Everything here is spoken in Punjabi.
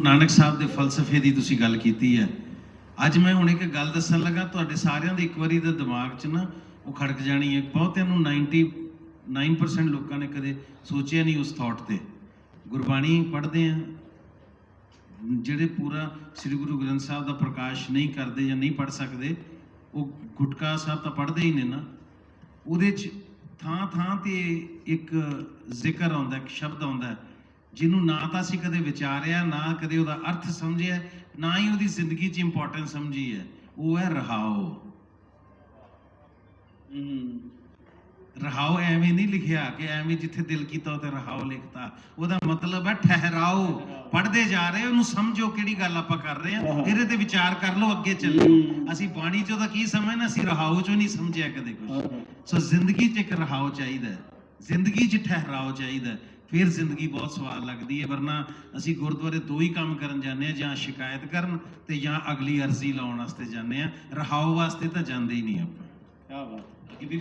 ਨਾਨਕ ਸਾਹਿਬ ਦੇ ਫਲਸਫੇ ਦੀ ਤੁਸੀਂ ਗੱਲ ਕੀਤੀ ਹੈ। ਅੱਜ ਮੈਂ ਹੁਣ ਇੱਕ ਗੱਲ ਦੱਸਣ ਲੱਗਾ, ਤੁਹਾਡੇ ਸਾਰਿਆਂ ਦੇ ਇੱਕ ਵਾਰੀ ਦੇ ਦਿਮਾਗ 'ਚ ਨਾ ਉਹ ਖੜਕ ਜਾਣੀ ਹੈ। ਬਹੁਤਿਆਂ ਨੂੰ 99% ਲੋਕਾਂ ਨੇ ਕਦੇ ਸੋਚਿਆ ਨਹੀਂ ਉਸ ਥਾਟ ਤੇ। ਗੁਰਬਾਣੀ ਪੜ੍ਹਦੇ ਆ, ਜਿਹੜੇ ਪੂਰਾ ਸ੍ਰੀ ਗੁਰੂ ਗ੍ਰੰਥ ਸਾਹਿਬ ਦਾ ਪ੍ਰਕਾਸ਼ ਨਹੀਂ ਕਰਦੇ ਜਾਂ ਨਹੀਂ ਪੜ੍ਹ ਸਕਦੇ, ਉਹ ਗੁਟਕਾ ਸਾਹਿਬ ਤਾਂ ਪੜ੍ਹਦੇ ਹੀ ਨੇ ਨਾ। ਉਹਦੇ 'ਚ ਥਾਂ ਥਾਂ ਤੇ ਇੱਕ ਜ਼ਿਕਰ ਆਉਂਦਾ, ਇੱਕ ਸ਼ਬਦ ਆਉਂਦਾ ਜਿਹਨੂੰ ਨਾ ਤਾਂ ਅਸੀਂ ਕਦੇ ਵਿਚਾਰਿਆ ਨਾ ਕਦੇ ਉਹਦਾ ਅਰਥ ਸਮਝਿਆ ਨਾ ਹੀ ਉਹਦੀ ਜ਼ਿੰਦਗੀ 'ਚ ਇੰਪੋਰਟੈਂਸ ਸਮਝੀ ਹੈ। ਉਹ ਹੈ ਰਹਾਓ। ਰਹਾਓ ਐਵੇਂ ਨਹੀਂ ਲਿਖਿਆ ਕਿ ਐਵੇਂ ਜਿੱਥੇ ਦਿਲ ਕੀਤਾ ਉਤੇ ਰਹਾਓ ਲਿਖਤਾ। ਉਹਦਾ ਮਤਲਬ ਹੈ ਠਹਿਰਾਓ। ਪੜ੍ਹਦੇ ਜਾ ਰਹੇ ਉਹਨੂੰ ਸਮਝੋ ਕਿਹੜੀ ਗੱਲ ਆਪਾਂ ਕਰ ਰਹੇ ਹਾਂ। ਇਹਦੇ ਤੇ ਵਿਚਾਰ ਕਰ ਲਓ ਅੱਗੇ ਚੱਲੋ। ਅਸੀਂ ਬਾਣੀ ਚੋਂ ਤਾਂ ਕੀ ਸਮਝਣਾ? ਅਸੀਂ ਰਹਾਓ ਚੋਂ ਨਹੀਂ ਸਮਝਿਆ ਕਦੇ ਕੁਝ ਸੋ ਜ਼ਿੰਦਗੀ 'ਚ ਇੱਕ ਰਹਾਓ ਚਾਹੀਦਾ ਹੈ। ਜ਼ਿੰਦਗੀ 'ਚ ਠਹਿਰਾਓ ਚਾਹੀਦਾ ਹੈ। ਫਿਰ ਜ਼ਿੰਦਗੀ ਬਹੁਤ ਸਵਾਦ ਲੱਗਦੀ ਹੈ ਵਰਨਾ ਅਸੀਂ ਗੁਰਦੁਆਰੇ ਦੋ ਹੀ ਕੰਮ ਕਰਨ ਜਾਂਦੇ ਆ ਜਾਂ ਸ਼ਿਕਾਇਤ ਕਰਨ ਤੇ ਜਾਂ ਅਗਲੀ ਅਰਜ਼ੀ ਲਾਉਣ ਵਾਸਤੇ ਜਾਂਦੇ ਆ ਰਹਾਓ ਵਾਸਤੇ ਤਾਂ ਜਾਂਦੇ ਹੀ ਨਹੀਂ ਆਪਾਂ। ਕੀ ਬਾਤ ਇਹ ਵੀ